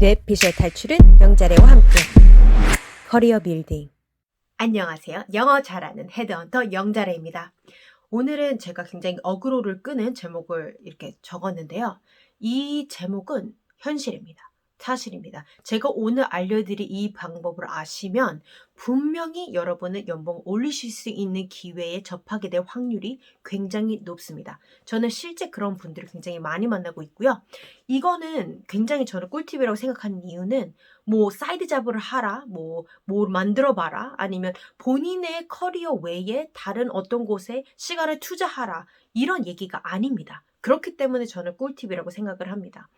뇌피셜 탈출은 영자래와 함께 커리어 빌딩 안녕하세요. 영어 잘하는 헤드헌터 영자래입니다. 오늘은 제가 굉장히 어그로를 끄는 제목을 이렇게 적었는데요. 이 제목은 현실입니다. 사실입니다. 제가 오늘 알려드릴 이 방법을 아시면 분명히 여러분은 연봉 올리실 수 있는 기회에 접하게 될 확률이 굉장히 높습니다. 저는 실제 그런 분들을 굉장히 많이 만나고 있고요. 이거는 굉장히 저는 꿀팁이라고 생각하는 이유는 뭐 사이드 잡을 하라, 뭐, 뭐 만들어 봐라, 아니면 본인의 커리어 외에 다른 어떤 곳에 시간을 투자하라, 이런 얘기가 아닙니다. 그렇기 때문에 저는 꿀팁이라고 생각을 합니다.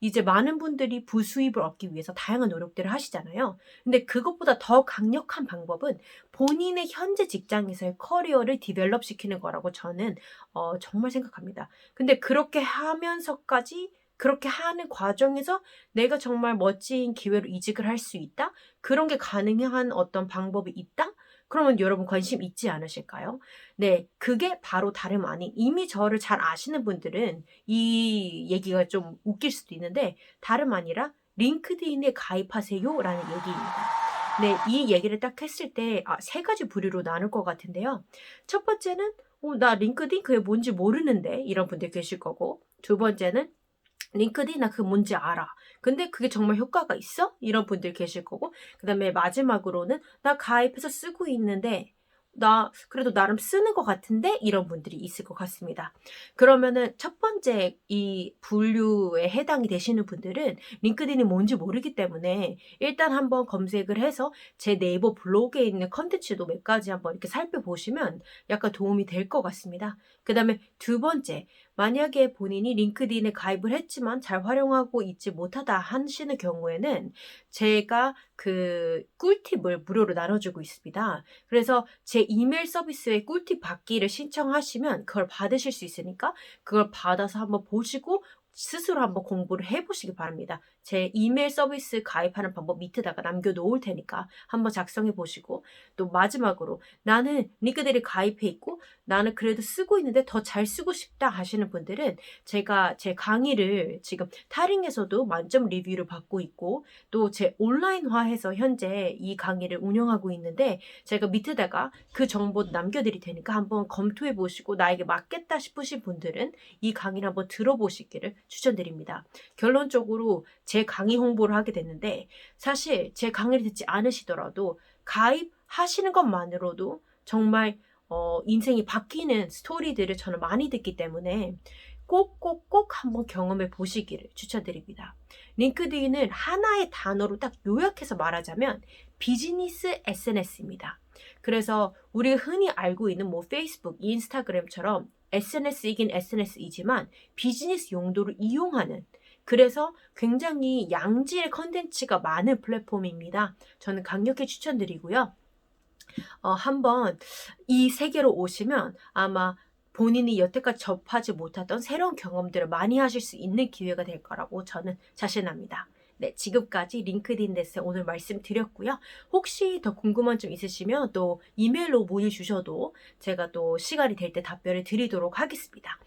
이제 많은 분들이 부수입을 얻기 위해서 다양한 노력들을 하시잖아요. 근데 그것보다 더 강력한 방법은 본인의 현재 직장에서의 커리어를 디벨롭 시키는 거라고 저는 어, 정말 생각합니다. 근데 그렇게 하면서까지 그렇게 하는 과정에서 내가 정말 멋진 기회로 이직을 할 수 있다? 그런 게 가능한 어떤 방법이 있다? 그러면 여러분 관심 있지 않으실까요? 네, 그게 바로 다름 아닌 이미 저를 잘 아시는 분들은 이 얘기가 좀 웃길 수도 있는데 다름 아니라 링크드인에 가입하세요라는 얘기입니다. 네, 이 얘기를 딱 했을 때, 아, 세 가지 부류로 나눌 것 같은데요. 첫 번째는, 어, 나 링크드인 그게 뭔지 모르는데, 이런 분들 계실 거고. 두 번째는, 링크드인 나 그게 뭔지 알아. 근데 그게 정말 효과가 있어? 이런 분들 계실 거고. 그 다음에 마지막으로는, 나 가입해서 쓰고 있는데, 나 그래도 나름 쓰는 것 같은데 이런 분들이 있을 것 같습니다. 그러면은 첫 번째 이 분류에 해당이 되시는 분들은 링크드인이 뭔지 모르기 때문에 일단 한번 검색을 해서 제 네이버 블로그에 있는 컨텐츠도 몇 가지 한번 이렇게 살펴보시면 약간 도움이 될 것 같습니다. 그 다음에 두 번째, 만약에 본인이 링크드인에 가입을 했지만 잘 활용하고 있지 못하다 하시는 경우에는 제가 그 꿀팁을 무료로 나눠주고 있습니다. 그래서 제 이메일 서비스에 꿀팁 받기를 신청하시면 그걸 받으실 수 있으니까 그걸 받아서 한번 보시고 스스로 한번 공부를 해보시기 바랍니다. 제 이메일 서비스 가입하는 방법 밑에다가 남겨놓을 테니까 한번 작성해 보시고 또 마지막으로 나는 링크들이 가입해 있고 나는 그래도 쓰고 있는데 더 잘 쓰고 싶다 하시는 분들은 제가 제 강의를 지금 타링에서도 만점 리뷰를 받고 있고 또 제 온라인화해서 현재 이 강의를 운영하고 있는데 제가 밑에다가 그 정보 남겨드릴 테니까 한번 검토해 보시고 나에게 맞겠다 싶으신 분들은 이 강의를 한번 들어보시기를 추천드립니다. 결론적으로 제 강의 홍보를 하게 됐는데 사실 제 강의를 듣지 않으시더라도 가입하시는 것만으로도 정말 어, 인생이 바뀌는 스토리들을 저는 많이 듣기 때문에 꼭꼭꼭 한번 경험해 보시기를 추천드립니다. 링크드인을 하나의 단어로 딱 요약해서 말하자면 비즈니스 SNS입니다. 그래서 우리가 흔히 알고 있는 뭐 페이스북, 인스타그램처럼 SNS이긴 SNS이지만 비즈니스 용도로 이용하는 그래서 굉장히 양질의 컨텐츠가 많은 플랫폼입니다. 저는 강력히 추천드리고요. 어, 한번 이 세계로 오시면 아마 본인이 여태까지 접하지 못했던 새로운 경험들을 많이 하실 수 있는 기회가 될 거라고 저는 자신합니다. 네, 지금까지 링크드인 레슨 오늘 말씀드렸고요. 혹시 더 궁금한 점 있으시면 또 이메일로 문의 주셔도 제가 또 시간이 될 때 답변을 드리도록 하겠습니다.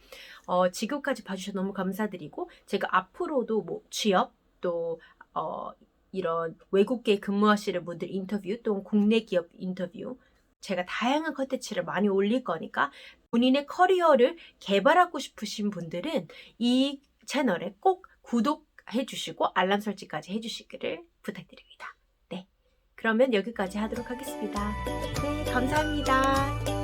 어, 지금까지 봐주셔서 너무 감사드리고 제가 앞으로도 뭐 취업 또 어, 이런 외국계 근무하시는 분들 인터뷰 또 국내 기업 인터뷰 제가 다양한 컨텐츠를 많이 올릴 거니까 본인의 커리어를 개발하고 싶으신 분들은 이 채널에 꼭 구독 해 주시고 알람 설정까지 해주시기를 부탁드립니다. 네. 그러면 여기까지 하도록 하겠습니다. 네, 감사합니다.